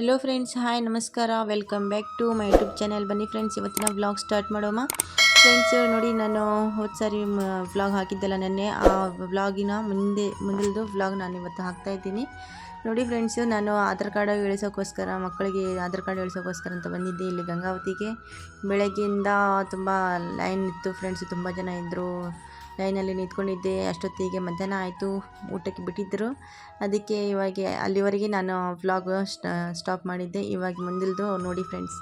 Hello friends hi ನಮಸ್ಕಾರ welcome back to my YouTube channel ಬನ್ನಿ friends ಇವತ್ತಿನ vlog start ಮಾಡೋಮ್ಮ ಫ್ರೆಂಡ್ಸ್ ನೋಡಿ ನಾನು ಹೋದ ಸಾರಿ ವ್ಲಾಗ್ ಹಾಕಿದ್ದಲ್ಲ ನೆನ್ನೆ. ಆ ವ್ಲಾಗಿನ ಮುಂದೆ, ಮುಂದಿಲ್ದು ವ್ಲಾಗ್ ನಾನು ಇವತ್ತು ಹಾಕ್ತಾ ಇದ್ದೀನಿ. ನೋಡಿ ಫ್ರೆಂಡ್ಸು ನಾನು ಆಧಾರ್ ಕಾರ್ಡ್ ಇಳಿಸೋಕ್ಕೋಸ್ಕರ, ಮಕ್ಕಳಿಗೆ ಆಧಾರ್ ಕಾರ್ಡ್ ಇಳಿಸೋಕ್ಕೋಸ್ಕರ ಅಂತ ಬಂದಿದ್ದೆ ಇಲ್ಲಿ ಗಂಗಾವತಿಗೆ. ಬೆಳಗ್ಗೆಯಿಂದ ತುಂಬ ಲೈನ್ ಇತ್ತು ಫ್ರೆಂಡ್ಸು ತುಂಬ ಜನ ಇದ್ದರು ಲೈನಲ್ಲಿ ನಿಂತ್ಕೊಂಡಿದ್ದೆ. ಅಷ್ಟೊತ್ತಿಗೆ ಮಧ್ಯಾಹ್ನ ಆಯಿತು. ಊಟಕ್ಕೆ ಬಿಟ್ಟಿದ್ದರು ಅದಕ್ಕೆ ಇವಾಗ ಅಲ್ಲಿವರೆಗೆ ನಾನು ವ್ಲಾಗ್ ಸ್ಟಾಪ್ ಮಾಡಿದ್ದೆ. ಇವಾಗ ಮುಂದಿಲ್ದು ನೋಡಿ ಫ್ರೆಂಡ್ಸ್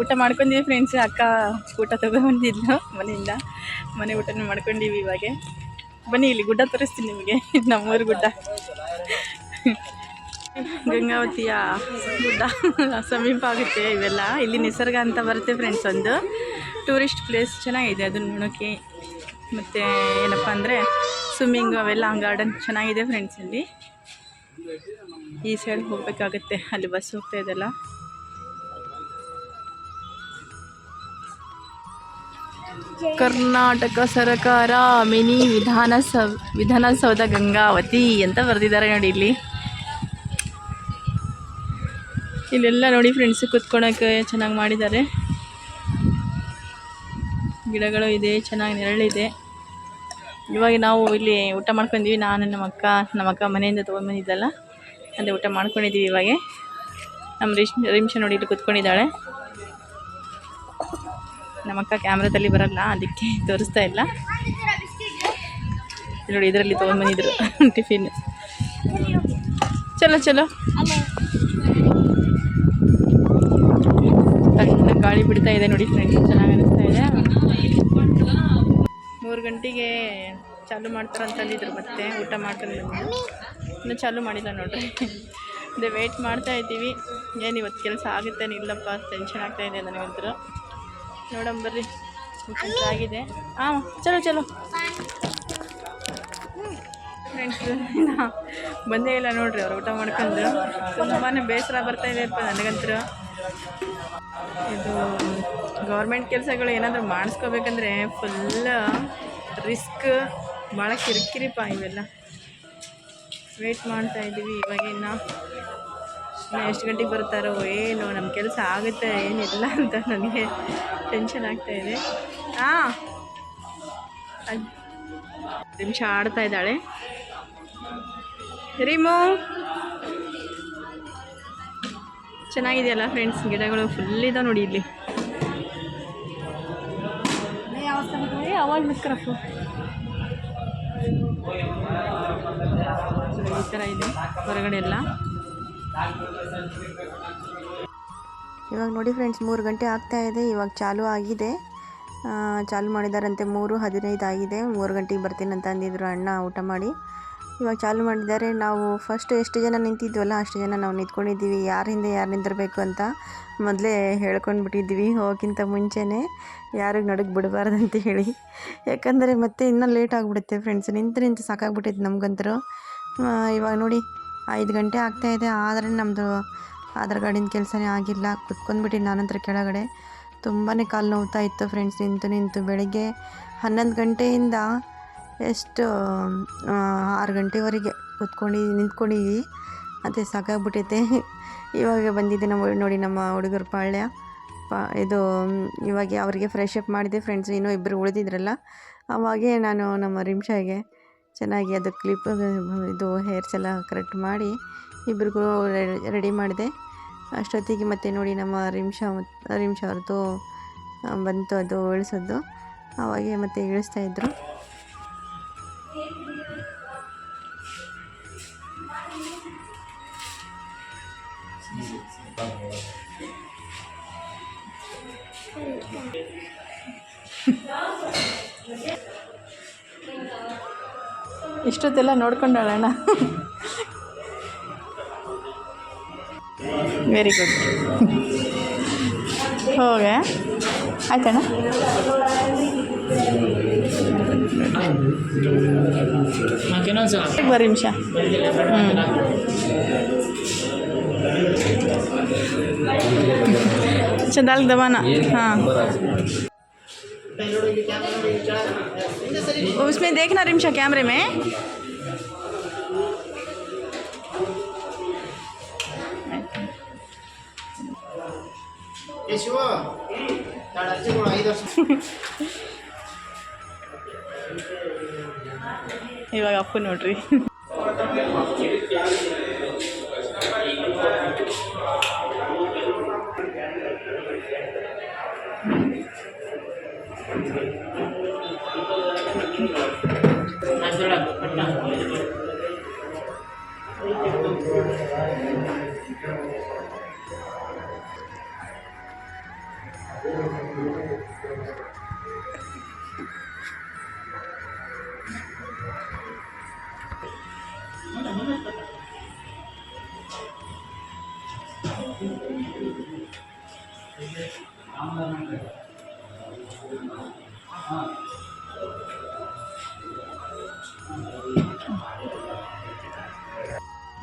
ಊಟ ಮಾಡ್ಕೊಂಡಿವಿ ಫ್ರೆಂಡ್ಸ್ ಅಕ್ಕ ಊಟ ತಗೊಂಡ್ಬಂದಿದ್ಲು ಮನೆಯಿಂದ. ಮನೆ ಊಟನ ಮಾಡ್ಕೊಂಡಿವಿ ಇವಾಗ. ಬನ್ನಿ ಇಲ್ಲಿ ಗುಡ್ಡ ತೋರಿಸ್ತೀನಿ ನಿಮಗೆ. ಇದು ನಮ್ಮೂರು ಗುಡ್ಡ. ಗಂಗಾವತಿಯ ಗುಡ್ಡ. ಸಮೀಪ ಆಗುತ್ತೆ ಇವೆಲ್ಲ. ಇಲ್ಲಿ ನಿಸರ್ಗ ಅಂತ ಬರುತ್ತೆ ಫ್ರೆಂಡ್ಸ್ ಒಂದು. ಟೂರಿಸ್ಟ್ ಪ್ಲೇಸ್ ಚೆನ್ನಾಗಿದೆ. ಅದನ್ನು ನೋಡೋಕ್ಕೆ ಮತ್ತು ಏನಪ್ಪ ಅಂದರೆ ಸ್ವಿಮ್ಮಿಂಗ್ ಅವೆಲ್ಲ ಗಾರ್ಡನ್ ಚೆನ್ನಾಗಿದೆ ಫ್ರೆಂಡ್ಸ್ ಇಲ್ಲಿ ಈ ಸೈಡ್ ಹೋಗಬೇಕಾಗತ್ತೆ, ಅಲ್ಲಿ ಬಸ್ ಹೋಗ್ತಾ ಇದೆಲ್ಲ. ಕರ್ನಾಟಕ ಸರಕಾರ ಮಿನಿ ವಿಧಾನಸೌ, ವಿಧಾನಸೌಧ ಗಂಗಾವತಿ ಅಂತ ಬರೆದಿದ್ದಾರೆ ನೋಡಿ ಇಲ್ಲಿ. ಇಲ್ಲೆಲ್ಲ ನೋಡಿ ಫ್ರೆಂಡ್ಸ್ ಕುತ್ಕೊಳಕ್ಕೆ ಚೆನ್ನಾಗಿ ಮಾಡಿದ್ದಾರೆ. ಗಿಡಗಳು ಇದೆ, ಚೆನ್ನಾಗಿ ನೆರಳಿದೆ. ಇವಾಗ ನಾವು ಇಲ್ಲಿ ಊಟ ಮಾಡ್ಕೊಂಡಿದ್ವಿ. ನಾನು, ನಮ್ಮ ಅಕ್ಕ ನಮ್ಮ ಅಕ್ಕ ಮನೆಯಿಂದ ತೊಗೊಂಡ್ಬಂದಿದ್ದಲ್ಲ ಅದೇ ಊಟ ಮಾಡ್ಕೊಂಡಿದ್ದೀವಿ ಇವಾಗ. ನಮ್ಮ ರಿಶ್ ರಿಮ್ಷ ನೋಡಿ ಇಲ್ಲಿ ಕೂತ್ಕೊಂಡಿದ್ದಾಳೆ. ನಮ್ಮ ಅಕ್ಕ ಕ್ಯಾಮ್ರಾದಲ್ಲಿ ಬರಲ್ಲ, ಅದಕ್ಕೆ ತೋರಿಸ್ತಾ ಇಲ್ಲ. ನೋಡಿ, ಇದರಲ್ಲಿ ತೊಗೊಂಡ್ಬಂದಿದ್ರು ಟಿಫಿನ್. ಚಲೋ ಚಲೋ. ಗಾಳಿ ಬಿಡ್ತಾ ಇದೆ ನೋಡಿ, ಫ್ರೆಂಡ್ಸ್. ಚೆನ್ನಾಗಿ ಅನಿಸ್ತಾ ಇದೆ. ಮೂರು ಗಂಟೆಗೆ ಚಾಲು ಮಾಡ್ತಾರಂತ ಅಂದಿದ್ರು ಮತ್ತೆ ಊಟ ಮಾಡ್ಕೊಂಡು ಬಂದು. ಇನ್ನೂ ಚಾಲು ಮಾಡಿಲ್ಲ ನೋಡ್ರಿ. ಅದೇ ವೆಯ್ಟ್ ಮಾಡ್ತಾ ಇದ್ದೀವಿ. ಏನು ಇವತ್ತು ಕೆಲಸ ಆಗುತ್ತೆ ಇಲ್ಲಪ್ಪ ಟೆನ್ಷನ್ ಆಗ್ತಾ ಇದೆ ನನಗಂತರ ನೋಡಮ್ ಬರ್ರಿ. ಕೆಲಸ ಆಗಿದೆ. ಹಾಂ ಚಲೋ ಚಲೋ. ಬಂದೇ ಇಲ್ಲ ನೋಡ್ರಿ ಅವ್ರು ಊಟ ಮಾಡ್ಕೊಂಡು. ತುಂಬಾ ಬೇಸರ ಬರ್ತಾ ಇದೆಯಪ್ಪ ನನಗಂತೂ. ಇದು ಗೌರ್ಮೆಂಟ್ ಕೆಲಸಗಳು ಏನಾದರೂ ಮಾಡಿಸ್ಕೋಬೇಕಂದ್ರೆ ಫುಲ್ ರಿಸ್ಕ್ ಭಾಳ ಕಿರಿಕಿರಿಪ ಇವೆಲ್ಲ. ವೇಟ್ ಮಾಡ್ತಾ ಇದ್ದೀವಿ ಇವಾಗ ಇನ್ನು ಎಷ್ಟು ಗಂಟೆಗೆ ಬರ್ತಾರೋ ಏನು ನಮ್ಮ ಕೆಲಸ ಆಗುತ್ತೆ, ಏನಿಲ್ಲ ಅಂತ ನನಗೆ ಟೆನ್ಷನ್ ಆಗ್ತಾ ಇದೆ. ಹಾಂ ನಿಮಿಷ ಆಡ್ತಾ ಇದ್ದಾಳೆ. ರೀಮು, ಚೆನ್ನಾಗಿದೆಯಲ್ಲ ಫ್ರೆಂಡ್ಸ್ ಗಿಡಗಳು ಫುಲ್ ಇದಾವೆ ನೋಡಿ ಇಲ್ಲಿ. ಅವಾಜ್ ಬಿಟ್ಕರಪ್ಪು ಈ ಥರ ಇದೆ ಹೊರಗಡೆ ಎಲ್ಲ. ಇವಾಗ ನೋಡಿ ಫ್ರೆಂಡ್ಸ್ ಮೂರು ಗಂಟೆ ಆಗ್ತಾ ಇದೆ, ಇವಾಗ ಚಾಲು ಆಗಿದೆ. ಚಾಲು ಮಾಡಿದಾರಂತೆ ಮೂರು, ಹದಿನೈದು ಆಗಿದೆ. ಮೂರು ಗಂಟೆಗೆ ಬರ್ತೀನಿ ಅಂತ ಅಂದಿದ್ರು ಅಣ್ಣ, ಊಟ ಮಾಡಿ. ಇವಾಗ ಚಾಲು ಮಾಡಿದ್ದಾರೆ. ನಾವು ಫಸ್ಟ್ ಎಷ್ಟು ಜನ ನಿಂತಿದ್ವಲ್ಲ ಅಷ್ಟು ಜನ ನಾವು ನಿಂತ್ಕೊಂಡಿದ್ದೀವಿ. ಯಾರ ಹಿಂದೆ ಯಾರು ನಿಂತಿರಬೇಕು ಅಂತ ಮೊದಲೇ ಹೇಳ್ಕೊಂಡು ಬಿಟ್ಟಿದ್ದೀವಿ ಹೋಗೋಕ್ಕಿಂತ ಮುಂಚೆನೇ ಯಾರಿಗೆ ನಡುಗೆ ಬಿಡಬಾರ್ದು ಅಂತ ಹೇಳಿ. ಯಾಕಂದರೆ ಮತ್ತೆ ಇನ್ನೂ ಲೇಟ್ ಆಗಿಬಿಡುತ್ತೆ ಫ್ರೆಂಡ್ಸ್ ನಿಂತು ನಿಂತು ಸಾಕಾಗ್ಬಿಟ್ಟಿತ್ತು ನಮಗಂತರೂ ಇವಾಗ ನೋಡಿ, ಐದು ಗಂಟೆ ಆಗ್ತಾಯಿದೆ ಆದರೆ ನಮ್ಮದು ಆಧಾರ್ ಕಾರ್ಡಿನ ಕೆಲಸನೇ ಆಗಿಲ್ಲ. ಕುತ್ಕೊಂಡ್ಬಿಟ್ಟು ನಾನಂತರ ಕೆಳಗಡೆ. ತುಂಬಾ ಕಾಲು ನೋವ್ತಾ ಇತ್ತು ಫ್ರೆಂಡ್ಸ್ ನಿಂತು ನಿಂತು ಬೆಳಿಗ್ಗೆ ಹನ್ನೊಂದು ಗಂಟೆಯಿಂದ ಎಷ್ಟು ಆರು ಗಂಟೆವರೆಗೆ ಕೂತ್ಕೊಂಡು ನಿಂತ್ಕೊಂಡಿದ್ವಿ. ಅದೇ ಸಾಕಾಗ್ಬಿಟ್ಟೈತೆ. ಇವಾಗ ಬಂದಿದ್ದೆ ನಮ್ಮ ನೋಡಿ ನಮ್ಮ ಹುಡುಗರು ಪಾಳ್ಯ. ಪಾ, ಇದು, ಇವಾಗ ಅವರಿಗೆ ಫ್ರೆಶ್ ಅಪ್ ಮಾಡಿದೆ. ಫ್ರೆಂಡ್ಸ್ ಇನ್ನೂ ಇಬ್ಬರು ಉಳಿದಿದ್ರಲ್ಲ. ಅವಾಗೆ ನಾನು ನಮ್ಮ ರಿಮ್ಷಾಗೆ ಚೆನ್ನಾಗಿ ಅದು ಕ್ಲಿಪ್ ಇದು ಹೇರ್ಸ್ ಎಲ್ಲ ಕರೆಕ್ಟ್ ಮಾಡಿ ಇಬ್ರಿಗೂ ರೆಡಿ ಮಾಡಿದೆ. ಅಷ್ಟೊತ್ತಿಗೆ ಮತ್ತೆ ನೋಡಿ ನಮ್ಮ ರಿಮ್ಷಾ ರಿಮ್ಷಾ ಅವ್ರದ್ದು, ಬಂತು ಅದು ಇಳಿಸೋದು ಅವಾಗೆ ಮತ್ತೆ ಇಳಿಸ್ತಾ ಇಷ್ಟೊತ್ತೆಲ್ಲ ನೋಡ್ಕೊಂಡಾಳಣ್ಣ. ವೆರಿ ಗುಡ್ ಹೋಗೆ. ಆಯ್ತಣ್ಣ? ಬರೀ ನಿಮಿಷ. ಹ್ಞೂ ಚಂದಾಲ್ ದವಾನ. ಹಾಂ. उसमें देखना रिमशा कैमरे में ಏ ಶಿವ ಎರಡು ಅರ್ಜಿಗಳು ಐದು ವರ್ಷ ಇವಾಗ ಅಪ್ಪು ನೋಡ್ರಿ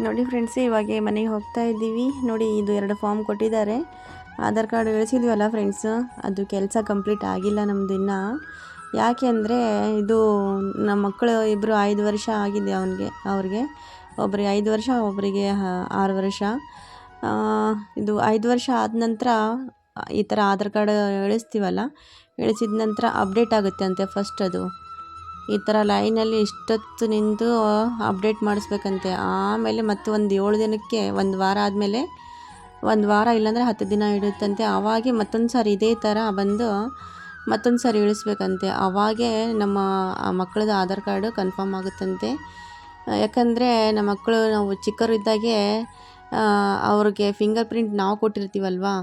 ನೋಡಿ ಫ್ರೆಂಡ್ಸ್ ಇವಾಗ ಮನೆಗೆ ಹೋಗ್ತಾ ಇದ್ದೀವಿ. ನೋಡಿ, ಇದು ಎರಡು ಫಾರ್ಮ್ ಕೊಟ್ಟಿದ್ದಾರೆ. ಆಧಾರ್ ಕಾರ್ಡ್ ಇಳಿಸಿದ್ವಲ್ಲ ಫ್ರೆಂಡ್ಸ್ ಅದು ಕೆಲಸ ಕಂಪ್ಲೀಟ್ ಆಗಿಲ್ಲ ನಮ್ದು ಇನ್ನೂ. ಯಾಕೆ ಅಂದರೆ, ಇದು ನಮ್ಮ ಮಕ್ಕಳು ಇಬ್ಬರು ಐದು ವರ್ಷ ಆಗಿದೆ ಅವನಿಗೆ, ಅವ್ರಿಗೆ. ಒಬ್ಬರಿಗೆ ಐದು ವರ್ಷ ಒಬ್ಬರಿಗೆ ಆರು ವರ್ಷ. ಇದು ಐದು ವರ್ಷ ಆದ ನಂತರ ಈ ಥರ ಆಧಾರ್ ಕಾರ್ಡ್ ಇಳಿಸ್ತೀವಲ್ಲ ಇಳಿಸಿದ ನಂತರ ಅಪ್ಡೇಟ್ ಆಗುತ್ತೆ ಅಂತೆ ಫಸ್ಟ್ ಅದು. ಈ ಥರ ಲೈನಲ್ಲಿ ಇಷ್ಟೊತ್ತು ನಿಂತು ಅಪ್ಡೇಟ್ ಮಾಡಿಸ್ಬೇಕಂತೆ. ಆಮೇಲೆ ಮತ್ತೆ ಒಂದು ಏಳು ದಿನಕ್ಕೆ, ಒಂದು ವಾರ ಆದಮೇಲೆ, ಒಂದು ವಾರ ಇಲ್ಲಾಂದರೆ ಹತ್ತು ದಿನ ಇಡುತ್ತಂತೆ. ಆವಾಗೆ ಮತ್ತೊಂದು ಸಾರಿ ಇದೇ ಥರ ಬಂದು ಮತ್ತೊಂದು ಸಾರಿ ಇಳಿಸ್ಬೇಕಂತೆ. ಅವಾಗೇ ನಮ್ಮ ಮಕ್ಕಳದ ಮಕ್ಕಳದ್ದು ಆಧಾರ್ ಕಾರ್ಡು ಕನ್ಫರ್ಮ್ ಆಗುತ್ತಂತೆ. ಯಾಕಂದರೆ ನಮ್ಮ ಮಕ್ಕಳು ನಾವು ಚಿಕ್ಕವರಿದ್ದಾಗೆ ಅವ್ರಿಗೆ ಫಿಂಗರ್ ಪ್ರಿಂಟ್ ನಾವು ಕೊಟ್ಟಿರ್ತೀವಲ್ವಾ?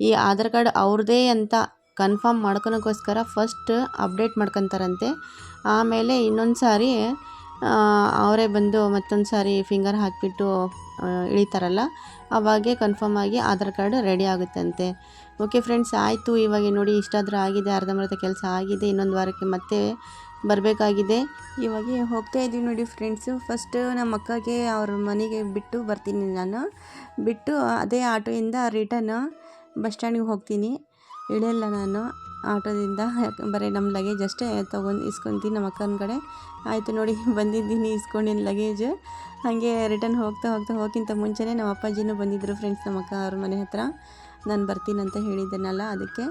ಈ ಆಧಾರ್ ಕಾರ್ಡ್ ಅವ್ರದ್ದೇ ಅಂತ ಕನ್ಫರ್ಮ್ ಮಾಡ್ಕೊಳಕ್ಕೋಸ್ಕರ ಫಸ್ಟ್ ಅಪ್ಡೇಟ್ ಮಾಡ್ಕೊತಾರಂತೆ. ಆಮೇಲೆ ಇನ್ನೊಂದು ಸಾರಿ ಅವರೇ ಬಂದು ಮತ್ತೊಂದು ಸಾರಿ ಫಿಂಗರ್ ಹಾಕಿಬಿಟ್ಟು ಇಳಿತಾರಲ್ಲ, ಅವಾಗೆ ಕನ್ಫರ್ಮ್ ಆಗಿ ಆಧಾರ್ ಕಾರ್ಡ್ ರೆಡಿ ಆಗುತ್ತಂತೆ. ಓಕೆ ಫ್ರೆಂಡ್ಸ್, ಆಯಿತು. ಇವಾಗ ನೋಡಿ, ಇಷ್ಟಾದರೂ ಆಗಿದೆ ಅರ್ಧಂಬರ್ಧ ಕೆಲಸ ಆಗಿದೆ, ಇನ್ನೊಂದು ವಾರಕ್ಕೆ ಮತ್ತೆ ಬರಬೇಕಾಗಿದೆ. ಇವಾಗ ಹೋಗ್ತಾ ಇದ್ದೀವಿ ನೋಡಿ ಫ್ರೆಂಡ್ಸು. ಫಸ್ಟ್ ನಮ್ಮ ಅಕ್ಕಗೆ ಅವ್ರ ಮನೆಗೆ ಬಿಟ್ಟು ಬರ್ತೀನಿ ನಾನು. ಬಿಟ್ಟು ಅದೇ ಆಟೋಯಿಂದ ರಿಟರ್ನ್ ಬಸ್ ಸ್ಟ್ಯಾಂಡಿಗೆ ಹೋಗ್ತೀನಿ. ಇಳಿಯಲ್ಲ ನಾನು. ಆಟೋದಿಂದ ಬರೀ ನಮ್ಮ ಲಗೇಜ್ ಅಷ್ಟೇ ತೊಗೊಂಡು ಇಸ್ಕೊತೀನಿ ನಮ್ಮ ಅಕ್ಕನ ಕಡೆ. ಆಯಿತು ನೋಡಿ, ಬಂದಿದ್ದೀನಿ ಇಸ್ಕೊಂಡಿನ ಲಗೇಜ್ ಹಾಗೆ ರಿಟರ್ನ್ ಹೋಗ್ತಾ ಹೋಗ್ತಾ ಹೋಗಿಂತ ಮುಂಚೆನೇ ನಮ್ಮ ಅಪ್ಪಾಜಿನೂ ಬಂದಿದ್ದರು ಫ್ರೆಂಡ್ಸ್ ನಮ್ಮ ಅಕ್ಕ ಅವ್ರ ಮನೆ ಹತ್ರ. ನಾನು ಬರ್ತೀನಂತ ಹೇಳಿದ್ದೆನಲ್ಲ ಅದಕ್ಕೆ.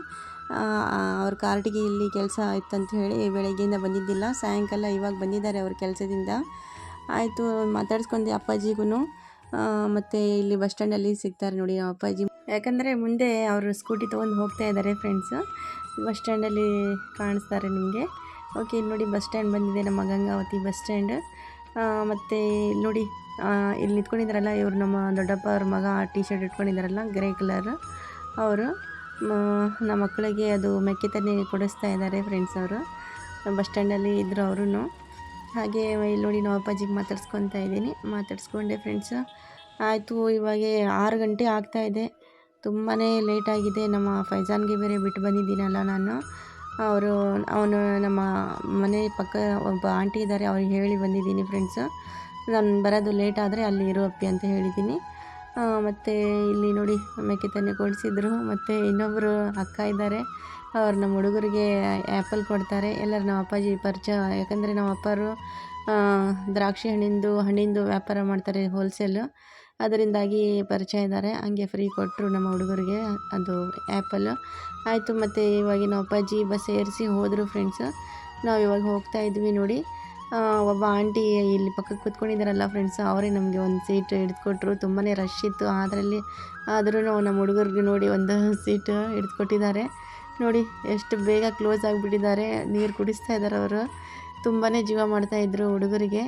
ಅವ್ರ ಕಾರ್ಟಿಗೆ ಇಲ್ಲಿ ಕೆಲಸ ಆಯ್ತಂತ ಹೇಳಿ ಬೆಳಗ್ಗೆಯಿಂದ ಬಂದಿದ್ದಿಲ್ಲ. ಸಾಯಂಕಾಲ ಇವಾಗ ಬಂದಿದ್ದಾರೆ ಅವ್ರ ಕೆಲಸದಿಂದ. ಆಯಿತು, ಮಾತಾಡ್ಸ್ಕೊಂಡೆ ಅಪ್ಪಾಜಿಗೂ ಮತ್ತು ಇಲ್ಲಿ ಬಸ್ ಸ್ಟ್ಯಾಂಡಲ್ಲಿ ಸಿಗ್ತಾರೆ ನೋಡಿ ನಮ್ಮ ಅಪ್ಪಾಜಿ ಯಾಕಂದರೆ ಮುಂದೆ ಅವರು ಸ್ಕೂಟಿ ತೊಗೊಂಡು ಹೋಗ್ತಾ ಇದ್ದಾರೆ ಫ್ರೆಂಡ್ಸು ಬಸ್ ಸ್ಟ್ಯಾಂಡಲ್ಲಿ ಕಾಣಿಸ್ತಾರೆ ನಿಮಗೆ. ಓಕೆ ಇಲ್ಲಿ ನೋಡಿ ಬಸ್ ಸ್ಟ್ಯಾಂಡ್ ಬಂದಿದೆ ನಮ್ಮ ಗಂಗಾವತಿ ಬಸ್ ಸ್ಟ್ಯಾಂಡ್ ಮತ್ತು ನೋಡಿ ಇಲ್ಲಿ ನಿಂತ್ಕೊಂಡಿದ್ದಾರಲ್ಲ ಇವರು ನಮ್ಮ ದೊಡ್ಡಪ್ಪ ಅವ್ರ ಮಗ ಟಿ ಶರ್ಟ್ ಇಟ್ಕೊಂಡಿದ್ದಾರಲ್ಲ ಗ್ರೇ ಕಲರ್ ಅವರು ನಮ್ಮ ಮಕ್ಕಳಿಗೆ ಅದು ಮೆಕ್ಕೆ ತನ್ನಿ ಕೊಡಿಸ್ತಾ ಇದ್ದಾರೆ ಫ್ರೆಂಡ್ಸ್ ಅವರು. ಬಸ್ ಸ್ಟ್ಯಾಂಡಲ್ಲಿ ಇದ್ದರು ಅವರು ಹಾಗೆ ಇಲ್ಲಿ ನೋಡಿ ನಾವು ಅಪ್ಪಾಜಿಗೆ ಮಾತಾಡ್ಸ್ಕೊತಾ ಇದ್ದೀನಿ. ಮಾತಾಡ್ಸ್ಕೊಂಡೆ ಫ್ರೆಂಡ್ಸು ಆಯಿತು, ಇವಾಗ ಆರು ಗಂಟೆ ಆಗ್ತಾ ಇದೆ. ತುಂಬಾ ಲೇಟಾಗಿದೆ ನಮ್ಮ ಫೈಜಾನ್ಗೆ ಬೇರೆ ಬಿಟ್ಟು ಬಂದಿದ್ದೀನಲ್ಲ ನಾನು. ಅವರು, ಅವನು ನಮ್ಮ ಮನೆ ಪಕ್ಕ ಒಬ್ಬ ಆಂಟಿ ಇದ್ದಾರೆ. ಅವ್ರಿಗೆ ಹೇಳಿ ಬಂದಿದ್ದೀನಿ ಫ್ರೆಂಡ್ಸು ನಾನು ಬರೋದು ಲೇಟ್ ಆದರೆ ಅಲ್ಲಿ ಇರು ಅಪ್ಪಿ ಅಂತ ಹೇಳಿದ್ದೀನಿ. ಮತ್ತು ಇಲ್ಲಿ ನೋಡಿ ಮೇಕೆ ತನ್ನೆ ಕೊಡಿಸಿದ್ರು. ಮತ್ತು ಇನ್ನೊಬ್ಬರು ಅಕ್ಕ ಇದ್ದಾರೆ. ಅವ್ರು ನಮ್ಮ ಹುಡುಗರಿಗೆ ಆ್ಯಪಲ್ ಕೊಡ್ತಾರೆ. ಎಲ್ಲರೂ ನಮ್ಮ ಅಪ್ಪಾಜಿ ಪರಿಚಯ. ಯಾಕಂದರೆ ನಮ್ಮ ಅಪ್ಪರು ದ್ರಾಕ್ಷಿ ಹಣ್ಣಿಂದು ಹಣ್ಣಿಂದು ವ್ಯಾಪಾರ ಮಾಡ್ತಾರೆ ಹೋಲ್ಸೇಲು ಅದರಿಂದಾಗಿ ಪರಿಚಯ ಇದ್ದಾರೆ. ಹಂಗೆ ಫ್ರೀ ಕೊಟ್ಟರು ನಮ್ಮ ಹುಡುಗರಿಗೆ ಅದು ಆ್ಯಪಲ್ಲು ಆಯಿತು, ಮತ್ತು ಇವಾಗಿನ ಅಪ್ಪಾಜಿ ಬಸ್ ಸೇರಿಸಿ ಹೋದರು ಫ್ರೆಂಡ್ಸು ನಾವು ಇವಾಗ ಹೋಗ್ತಾ ಇದ್ವಿ ನೋಡಿ. ಒಬ್ಬ ಆಂಟಿ ಇಲ್ಲಿ ಪಕ್ಕಕ್ಕೆ ಕೂತ್ಕೊಂಡಿದ್ದಾರಲ್ಲ ಫ್ರೆಂಡ್ಸ್ ಅವರೇ ನಮಗೆ ಒಂದು ಸೀಟ್ ಹಿಡಿದುಕೊಟ್ರು ತುಂಬಾ ರಶ್ ಇತ್ತು. ಅದರಲ್ಲಿ ಆದರೂ ನಮ್ಮ ಹುಡುಗರಿಗೆ ನೋಡಿ ಒಂದು ಸೀಟ್ ಹಿಡಿದುಕೊಟ್ಟಿದ್ದಾರೆ ನೋಡಿ, ಎಷ್ಟು ಬೇಗ ಕ್ಲೋಸ್ ಆಗಿಬಿಟ್ಟಿದ್ದಾರೆ. ನೀರು ಕುಡಿಸ್ತಾ ಇದ್ದಾರೆ ಅವರು. ತುಂಬಾ ಜೀವ ಮಾಡ್ತಾಯಿದ್ರು ಹುಡುಗರಿಗೆ.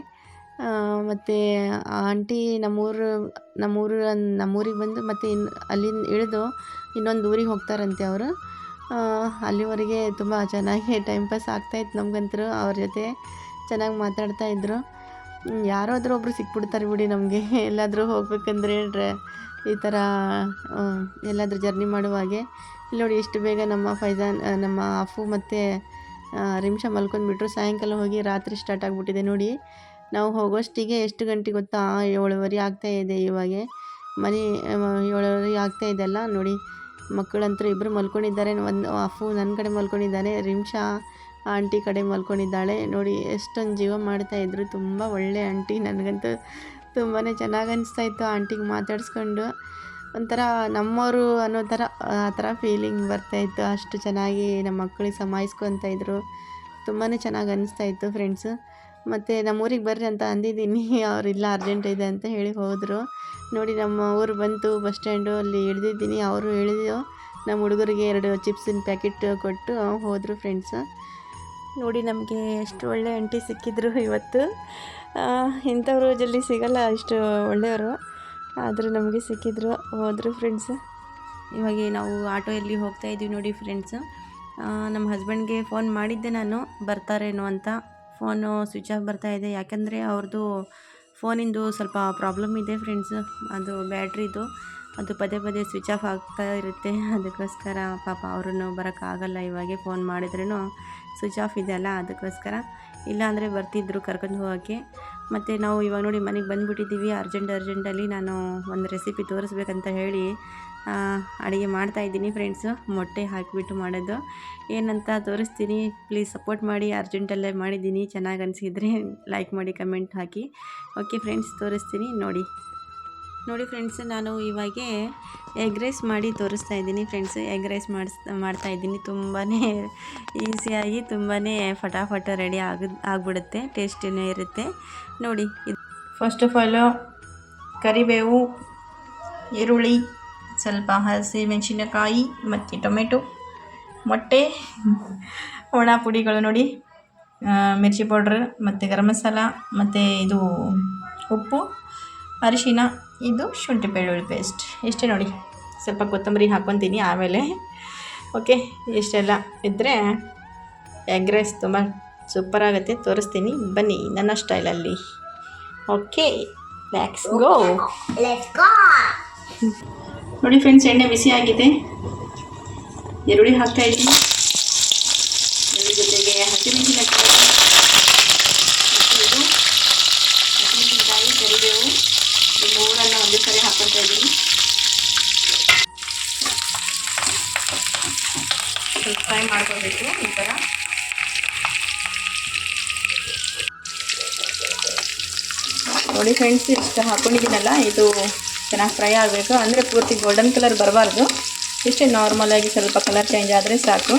ಮತ್ತು ಆಂಟಿ ನಮ್ಮೂರು ನಮ್ಮೂರು ನಮ್ಮೂರಿಗೆ ಬಂದು ಮತ್ತು ಇನ್ನು ಅಲ್ಲಿಂದ ಇಳಿದು ಇನ್ನೊಂದು ಊರಿಗೆ ಹೋಗ್ತಾರಂತೆ ಅವರು. ಅಲ್ಲಿವರೆಗೆ ತುಂಬ ಚೆನ್ನಾಗಿ ಟೈಮ್ ಪಾಸ್ ಆಗ್ತಾಯಿತ್ತು ನಮಗಂತೂ. ಅವ್ರ ಜೊತೆ ಚೆನ್ನಾಗಿ ಮಾತಾಡ್ತಾ ಹ್ಮ್, ಯಾರಾದರೂ ಒಬ್ಬರು ಸಿಕ್ಬಿಡ್ತಾರೆ ಬಿಡಿ ನಮಗೆ. ಎಲ್ಲಾದರೂ ಹೋಗ್ಬೇಕಂದ್ರೆ ಈ ಥರ ಎಲ್ಲಾದರೂ ಜರ್ನಿ ಮಾಡುವಾಗೆ ಇಲ್ಲಿ ನೋಡಿ ಎಷ್ಟು ಬೇಗ ನಮ್ಮ ಫೈಜಾನ್ ನಮ್ಮ ಅಫು ಮತ್ತು ರಿಮ್ಷ ಮಲ್ಕೊಂಡ್ಬಿಟ್ರು. ಸಾಯಂಕಾಲ ಹೋಗಿ ರಾತ್ರಿ ಸ್ಟಾರ್ಟ್ ಆಗಿಬಿಟ್ಟಿದೆ ನೋಡಿ. ನಾವು ಹೋಗೋಷ್ಟಿಗೆ ಎಷ್ಟು ಗಂಟೆ ಗೊತ್ತಾ? ಏಳುವರೆ ಆಗ್ತಾ ಇದೆ ಇವಾಗ. ಮನೆ ಏಳುವರೆ ಆಗ್ತಾ ಇದೆಲ್ಲ ನೋಡಿ, ಮಕ್ಕಳಂತೂ ಇಬ್ಬರು ಮಲ್ಕೊಂಡಿದ್ದಾರೆ. ಒಂದು ಅಫು ನನ್ನ ಕಡೆ ಮಲ್ಕೊಂಡಿದ್ದಾನೆ, ರಿಮ್ಷಾ ಆಂಟಿ ಕಡೆ ಮಲ್ಕೊಂಡಿದ್ದಾಳೆ. ನೋಡಿ, ಎಷ್ಟೊಂದು ಜೀವ ಮಾಡ್ತಾಯಿದ್ರು ತುಂಬ ಒಳ್ಳೆ ಆಂಟಿ. ನನಗಂತೂ ತುಂಬಾ ಚೆನ್ನಾಗಿ ಅನಿಸ್ತಾ ಇತ್ತು ಆಂಟಿಗೆ ಮಾತಾಡಿಸ್ಕೊಂಡು. ಒಂಥರ ನಮ್ಮವರು ಅನ್ನೋ ಥರ, ಆ ಥರ ಫೀಲಿಂಗ್ ಬರ್ತಾಯಿತ್ತು ಅಷ್ಟು ಚೆನ್ನಾಗಿ ನಮ್ಮ ಮಕ್ಕಳಿಗೆ ಸಮಾಯಿಸ್ಕೊತಾ ಇದ್ರು. ತುಂಬಾ ಚೆನ್ನಾಗಿ ಅನಿಸ್ತಾ ಇತ್ತು ಫ್ರೆಂಡ್ಸು ಮತ್ತು ನಮ್ಮ ಊರಿಗೆ ಬರ್ರಿ ಅಂತ ಅಂದಿದ್ದೀನಿ. ಅವರಿಲ್ಲ ಅರ್ಜೆಂಟ್ ಇದೆ ಅಂತ ಹೇಳಿ ಹೋದರು. ನೋಡಿ, ನಮ್ಮ ಊರು ಬಂತು ಬಸ್ ಸ್ಟ್ಯಾಂಡು ಅಲ್ಲಿ ಇಳಿದಿದ್ದೀನಿ. ಅವರು ಇಳಿದು ನಮ್ಮ ಹುಡುಗರಿಗೆ ಎರಡು ಚಿಪ್ಸಿನ ಪ್ಯಾಕೆಟ್ ಕೊಟ್ಟು ಹೋದರು ಫ್ರೆಂಡ್ಸು ನೋಡಿ, ನಮಗೆ ಎಷ್ಟು ಒಳ್ಳೆ ಆಂಟಿ ಸಿಕ್ಕಿದ್ರು ಇವತ್ತು. ಇಂಥವ್ರು ಜಲ್ದಿ ಸಿಗಲ್ಲ ಅಷ್ಟು ಒಳ್ಳೆಯವರು. ಆದರೂ ನಮಗೆ ಸಿಕ್ಕಿದ್ರು, ಹೋದರು ಫ್ರೆಂಡ್ಸ್ ಇವಾಗ ನಾವು ಆಟೋ ಎಲ್ಲಿ ಹೋಗ್ತಾ ಇದ್ದೀವಿ ನೋಡಿ ಫ್ರೆಂಡ್ಸು ನಮ್ಮ ಹಸ್ಬೆಂಡ್ಗೆ ಫೋನ್ ಮಾಡಿದ್ದೆ ನಾನು. ಬರ್ತಾರೇನೋ ಅಂತ. ಫೋನು ಸ್ವಿಚ್ ಆಫ್ ಬರ್ತಾ ಇದೆ. ಯಾಕೆಂದರೆ ಅವ್ರದ್ದು ಫೋನಿಂದು ಸ್ವಲ್ಪ ಪ್ರಾಬ್ಲಮ್ ಇದೆ ಫ್ರೆಂಡ್ಸ್. ಅದು ಬ್ಯಾಟ್ರಿದು. ಅದು ಪದೇ ಪದೇ ಸ್ವಿಚ್ ಆಫ್ ಆಗ್ತಾ ಇರುತ್ತೆ. ಅದಕ್ಕೋಸ್ಕರ ಪಾಪ ಅವ್ರೂ ಬರೋಕ್ಕಾಗಲ್ಲ ಇವಾಗೆ ಫೋನ್ ಮಾಡಿದ್ರೂ ಸ್ವಿಚ್ ಆಫ್ ಇದೆಯಲ್ಲ ಅದಕ್ಕೋಸ್ಕರ. ಇಲ್ಲಾಂದರೆ ಬರ್ತಿದ್ರು ಕರ್ಕೊಂಡು ಹೋಗೋಕ್ಕೆ. ಮತ್ತು ನಾವು ಇವಾಗ ನೋಡಿ ಮನೆಗೆ ಬಂದುಬಿಟ್ಟಿದ್ದೀವಿ. ಅರ್ಜೆಂಟ್, ಅರ್ಜೆಂಟಲ್ಲಿ ನಾನು ಒಂದು ರೆಸಿಪಿ ತೋರಿಸ್ಬೇಕಂತ ಹೇಳಿ ಅಡುಗೆ ಮಾಡ್ತಾಯಿದ್ದೀನಿ ಫ್ರೆಂಡ್ಸು ಮೊಟ್ಟೆ ಹಾಕಿಬಿಟ್ಟು ಮಾಡೋದು. ಏನಂತ ತೋರಿಸ್ತೀನಿ. ಪ್ಲೀಸ್ ಸಪೋರ್ಟ್ ಮಾಡಿ ಅರ್ಜೆಂಟಲ್ಲೇ ಮಾಡಿದ್ದೀನಿ. ಚೆನ್ನಾಗಿ ಅನಿಸಿದರೆ ಲೈಕ್ ಮಾಡಿ ಕಮೆಂಟ್ ಹಾಕಿ. ಓಕೆ ಫ್ರೆಂಡ್ಸ್ ತೋರಿಸ್ತೀನಿ. ನೋಡಿ. ನೋಡಿ ಫ್ರೆಂಡ್ಸ್ ನಾನು ಇವಾಗೆ ಎಗ್ ರೈಸ್ ಮಾಡಿ ತೋರಿಸ್ತಾ ಇದ್ದೀನಿ ಫ್ರೆಂಡ್ಸ್ ಎಗ್ ರೈಸ್ ಮಾಡಿಸ್, ಮಾಡ್ತಾ ಇದ್ದೀನಿ. ತುಂಬಾ ಈಸಿಯಾಗಿ ತುಂಬಾ ಫಟಾಫಟ ರೆಡಿ ಆಗ, ಆಗಿಬಿಡುತ್ತೆ. ಟೇಸ್ಟಿನೇ ಇರುತ್ತೆ. ನೋಡಿ ಫಸ್ಟ್ ಆಫ್ ಆಲು ಕರಿಬೇವು, ಈರುಳ್ಳಿ ಸ್ವಲ್ಪ ಹಸಿ ಮೆಣಸಿನಕಾಯಿ, ಮತ್ತು ಟೊಮೆಟೊ, ಮೊಟ್ಟೆ, ಒಣ ಪುಡಿಗಳು ನೋಡಿ ಮಿರ್ಚಿ ಪೌಡ್ರ್, ಮತ್ತು ಗರಂ ಮಸಾಲ, ಮತ್ತು ಇದು ಉಪ್ಪು, ಅರಿಶಿನ, ಇದು ಶುಂಠಿ ಬೆಳ್ಳುಳ್ಳಿ ಪೇಸ್ಟ್. ಇಷ್ಟೇ ನೋಡಿ. ಸ್ವಲ್ಪ ಕೊತ್ತಂಬರಿ ಹಾಕ್ಕೊತೀನಿ ಆಮೇಲೆ. ಓಕೆ, ಇಷ್ಟೆಲ್ಲ ಇದ್ದರೆ ಎಗ್ ರೈಸ್ ತುಂಬ ಸೂಪರ್ ಆಗುತ್ತೆ. ತೋರಿಸ್ತೀನಿ. ಬನ್ನಿ ನನ್ನ ಸ್ಟೈಲಲ್ಲಿ. ಓಕೆ ಲೆಟ್ಸ್ ಗೋ ನೋಡಿ ಫ್ರೆಂಡ್ಸ್ ಎಣ್ಣೆ ಬಿಸಿ ಆಗಿದೆ. ಈರುಳ್ಳಿ ಹಾಕ್ತಾ ಇದ್ದೀನಿ. ಈರುಳ್ಳಿ ಜೊತೆಗೆ ಹಸಿಮೆಣಸಿನಕಾಯಿ. ಇದು ಹಸಿಮೆಣಸಿನಕಾಯಿ, ಕರಿಬೇವು. ಈ ಮೂರನ್ನು ಒಂದೇ ಸರಿ ಹಾಕ್ಕೊತಾ ಇದ್ದೀನಿ. ಸ್ವಲ್ಪ ಫ್ರೈ ಮಾಡ್ಕೋಬೇಕು ಈ ಥರ ನೋಡಿ ಫ್ರೆಂಡ್ಸ್ ಇಷ್ಟು ಹಾಕ್ಕೊಂಡಿದ್ದೀನಲ್ಲ ಇದು ಚೆನ್ನಾಗಿ ಫ್ರೈ ಆಗಬೇಕು. ಅಂದರೆ ಪೂರ್ತಿ ಗೋಲ್ಡನ್ ಕಲರ್ ಬರಬಾರ್ದು. ಇಷ್ಟೇ ನಾರ್ಮಲಾಗಿ ಸ್ವಲ್ಪ ಕಲರ್ ಚೇಂಜ್ ಆದರೆ ಸಾಕು.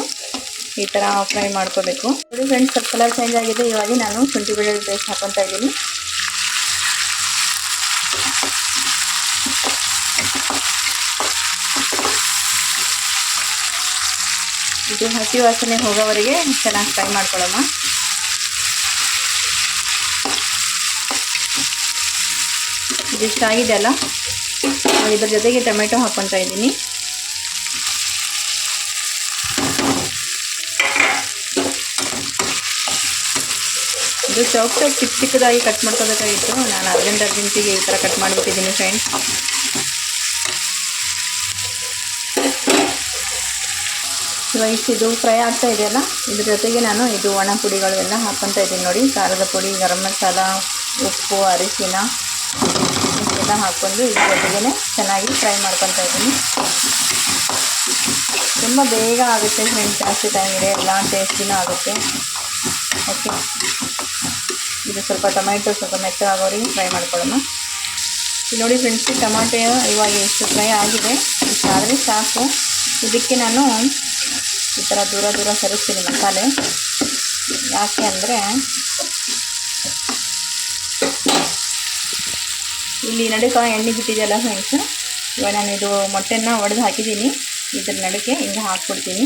ಈ ಥರ ಫ್ರೈ ಮಾಡ್ಕೋಬೇಕು. ನೋಡಿ ಫ್ರೆಂಡ್ಸ್ ಸ್ವಲ್ಪ ಕಲರ್ ಚೇಂಜ್ ಆಗಿದೆ. ಇವಾಗ ನಾನು ಶುಂಠಿ ಬೆಳ್ಳುಳ್ಳಿ ಪೇಸ್ಟ್ ಹಾಕೊತಾ ಇದ್ದೀನಿ. ಇದು ಹಸಿ ವಾಸನೆ ಹೋಗೋವರೆಗೆ ಚೆನ್ನಾಗಿ ಫ್ರೈ ಮಾಡ್ಕೊಳ್ಳೋಣ. ಇದು ಆಗಿದೆ ಅಲ್ಲ? ಇವಾಗ ಇದ್ರ ಜೊತೆಗೆ ಟೊಮೆಟೊ ಹಾಕ್ಕೊತಾ ಇದ್ದೀನಿ. ಇದು ಚೌಕ್ ಚೌಕ್ ಚಿಕ್ಕ ಚಿಕ್ಕದಾಗಿ ಕಟ್ ಮಾಡ್ಕೋಬೇಕಾಗಿತ್ತು ನಾನು ಅರ್ಜೆಂಟ್ ಅರ್ಜೆಂಟಿಗೆ ಈ ಥರ ಕಟ್ ಮಾಡಿಬಿಟ್ಟಿದ್ದೀನಿ ಫ್ರೆಂಡ್ಸ್ ರೈಸ್ ಇದು ಫ್ರೈ ಆಗ್ತಾ ಇದೆಯಲ್ಲ? ಇದ್ರ ಜೊತೆಗೆ ನಾನು ಇದು ಒಣ ಪುಡಿಗಳು ಎಲ್ಲ ಹಾಕ್ಕೊತಾ ಇದ್ದೀನಿ ನೋಡಿ. ಖಾರದ ಪುಡಿ, ಗರಂ ಮಸಾಲ, ಉಪ್ಪು, ಅರಿಶಿನ. ಎಲ್ಲ ಹಾಕ್ಕೊಂಡು ಇದ್ರ ಜೊತೆಗೇ ಚೆನ್ನಾಗಿ ಫ್ರೈ ಮಾಡ್ಕೊತಾ ಇದ್ದೀನಿ. ತುಂಬ ಬೇಗ ಆಗುತ್ತೆ ಫ್ರೆಂಡ್ಸ್, ಜಾಸ್ತಿ ಟೈಮ್ ಇದೆ ಎಲ್ಲ ಟೇಸ್ಟಿನೂ ಆಗುತ್ತೆ. ಓಕೆ ಇದು ಸ್ವಲ್ಪ ಟೊಮೆಟೊ, ಸ್ವಲ್ಪ ಮೆತ್ತಗಾಗೋರಿಗೆ ಫ್ರೈ ಮಾಡ್ಕೊಳ್ಳೋಣ. ಇಲ್ಲಿ ನೋಡಿ ಫ್ರೆಂಡ್ಸ್ ಟೊಮಾಟೊ ಇವಾಗ ಎಷ್ಟು ಫ್ರೈ ಆಗಿದೆ ಇಷ್ಟಾದರೆ ಸಾಕು. ಇದಕ್ಕೆ ನಾನು ಈ ಥರ ದೂರ ದೂರ ಸರಿಸ್ತೀನಿ ಮಸಾಲೆ. ಯಾಕೆ ಅಂದರೆ ಇಲ್ಲಿ ನಡುಕ ಎಣ್ಣೆ ಬಿಟ್ಟಿದೆಯಲ್ಲ ಫ್ರೆಂಡ್ಸ್ ಇವಾಗ ನಾನು ಇದು ಮೊಟ್ಟೆನ ಒಡೆದು ಹಾಕಿದ್ದೀನಿ. ಇದ್ರ ನಡುಕೆ ಹಿಂಗೆ ಹಾಕ್ಬಿಡ್ತೀನಿ.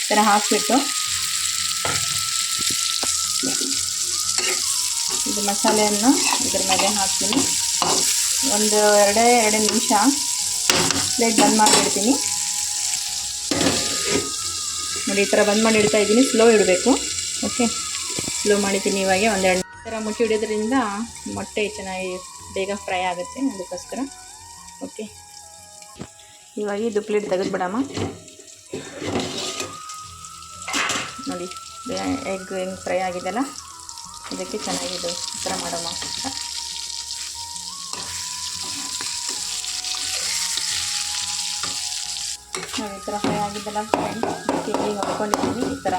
ಈ ಥರ ಹಾಕ್ಬಿಟ್ಟು ಇದು ಮಸಾಲೆಯನ್ನು ಇದ್ರ ಮೇಲೆ ಹಾಕ್ತೀನಿ. ಒಂದು ಎರಡೇ, ಎರಡು ನಿಮಿಷ ಪ್ಲೇಟ್ ಬಂದ್ ಮಾಡಿಬಿಡ್ತೀನಿ. ನೋಡಿ, ಈ ಥರ ಬಂದ್ ಮಾಡಿ ಇಡ್ತಾ ಇದ್ದೀನಿ. ಸ್ಲೋ ಇಡಬೇಕು. ಓಕೆ ಸ್ಲೋ ಮಾಡಿದ್ದೀನಿ ಇವಾಗ ಒಂದೆರಡು. ಈ ಥರ ಮುಟ್ಟಿ ಹಿಡಿಯೋದ್ರಿಂದ ಮೊಟ್ಟೆ ಚೆನ್ನಾಗಿ ಬೇಗ ಫ್ರೈ ಆಗುತ್ತೆ ಅದಕ್ಕೋಸ್ಕರ. ಓಕೆ. ಇವಾಗ ಇದು ಪ್ಲೇಟ್ ತೆಗೆದ್ಬಿಡಮ್ಮ ನೋಡಿ ಎಗ್ ಹೆಂಗೆ ಫ್ರೈ ಆಗಿದೆಲ್ಲ ಇದಕ್ಕೆ ಚೆನ್ನಾಗಿದೆ ಈ ಥರ ಮಾಡಮ್ಮ ಈ ಥರ ಫ್ರೈ ಆಗಿದ್ದೆಲ್ಲ ಫ್ರೆಂಡ್ಸ್ ಇಲ್ಲಿ ಹೊಡ್ಕೊಂಡಿದ್ದೀನಿ ಈ ಥರ.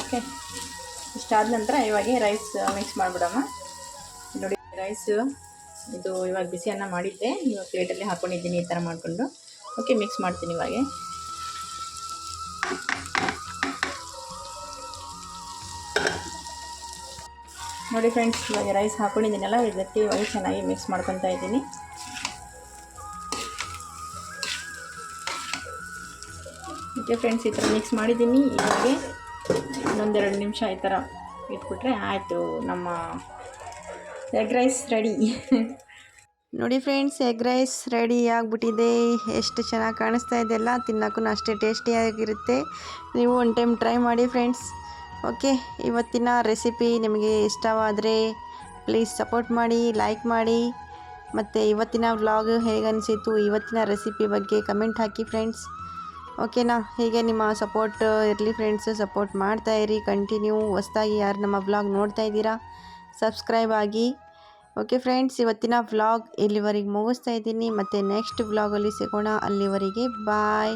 ಓಕೆ. ಇಷ್ಟಾದ ನಂತರ ಇವಾಗ ರೈಸ್ ಮಿಕ್ಸ್ ಮಾಡಿಬಿಡಮ್ಮ. ರೈಸ್ ಇದು ಇವಾಗ ಬಿಸಿ ಅನ್ನ ಮಾಡಿದ್ದೆ. ಇವಾಗ ಪ್ಲೇಟಲ್ಲಿ ಹಾಕ್ಕೊಂಡಿದ್ದೀನಿ ಈ ಥರ ಮಾಡಿಕೊಂಡು. ಓಕೆ ಮಿಕ್ಸ್ ಮಾಡ್ತೀನಿ ಇವಾಗೆ. ನೋಡಿ ಫ್ರೆಂಡ್ಸ್ ಇವಾಗ ರೈಸ್ ಹಾಕ್ಕೊಂಡಿದ್ದೀನಲ್ಲ ಇದಕ್ಕೆ ಇವಾಗ ಚೆನ್ನಾಗಿ ಮಿಕ್ಸ್ ಮಾಡ್ಕೊತಾ ಇದ್ದೀನಿ. ಓಕೆ ಫ್ರೆಂಡ್ಸ್ ಈ ಥರ ಮಿಕ್ಸ್ ಮಾಡಿದ್ದೀನಿ. ಇವಾಗೆ ಇನ್ನೊಂದೆರಡು ನಿಮಿಷ ಈ ಥರ ಇಟ್ಬಿಟ್ರೆ ಆಯಿತು ನಮ್ಮ ಎಗ್ ರೈಸ್ ರೆಡಿ. ನೋಡಿ ಫ್ರೆಂಡ್ಸ್, ಎಗ್ ರೈಸ್ ರೆಡಿ ಆಗಿಬಿಟ್ಟಿದೆ. ಎಷ್ಟು ಚೆನ್ನಾಗಿ ಕಾಣಿಸ್ತಾ ಇದೆಲ್ಲ ತಿನ್ನೋಕ್ಕೂ ಅಷ್ಟೇ ಟೇಸ್ಟಿಯಾಗಿರುತ್ತೆ ನೀವು ಒನ್ ಟೈಮ್ ಟ್ರೈ ಮಾಡಿ ಫ್ರೆಂಡ್ಸ್. ಓಕೆ, ಇವತ್ತಿನ ರೆಸಿಪಿ ನಿಮಗೆ ಇಷ್ಟವಾದರೆ ಪ್ಲೀಸ್ ಸಪೋರ್ಟ್ ಮಾಡಿ, ಲೈಕ್ ಮಾಡಿ. ಮತ್ತು ಇವತ್ತಿನ ವ್ಲಾಗ್ ಹೇಗೆ ಇವತ್ತಿನ ರೆಸಿಪಿ ಬಗ್ಗೆ ಕಮೆಂಟ್ ಹಾಕಿ ಫ್ರೆಂಡ್ಸ್. ಓಕೆನಾ, ಹೀಗೆ ನಿಮ್ಮ ಸಪೋರ್ಟ್ ಇರಲಿ ಫ್ರೆಂಡ್ಸ್, ಸಪೋರ್ಟ್ ಮಾಡ್ತಾ ಇರಿ. ಕಂಟಿನ್ಯೂ ಹೊಸ್ದಾಗಿ ಯಾರು ನಮ್ಮ ವ್ಲಾಗ್ ನೋಡ್ತಾ ಇದ್ದೀರಾ, ಸಬ್ಸ್ಕ್ರೈಬ್ ಆಗಿ. ಓಕೆ ಫ್ರೆಂಡ್ಸ್ ಇವತ್ತಿನ ವ್ಲಾಗ್ ಇಲ್ಲಿವರೆಗೆ ಮುಗಿಸ್ತಾ ಇದ್ದೀನಿ. ಮತ್ತು ನೆಕ್ಸ್ಟ್ ವ್ಲಾಗಲ್ಲಿ ಸಿಗೋಣ. ಅಲ್ಲಿವರೆಗೆ ಬಾಯ್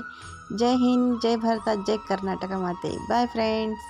ಜೈ ಹಿಂದ್, ಜೈ ಭಾರತ, ಜೈ ಕರ್ನಾಟಕ ಮಾತೆ. Bye friends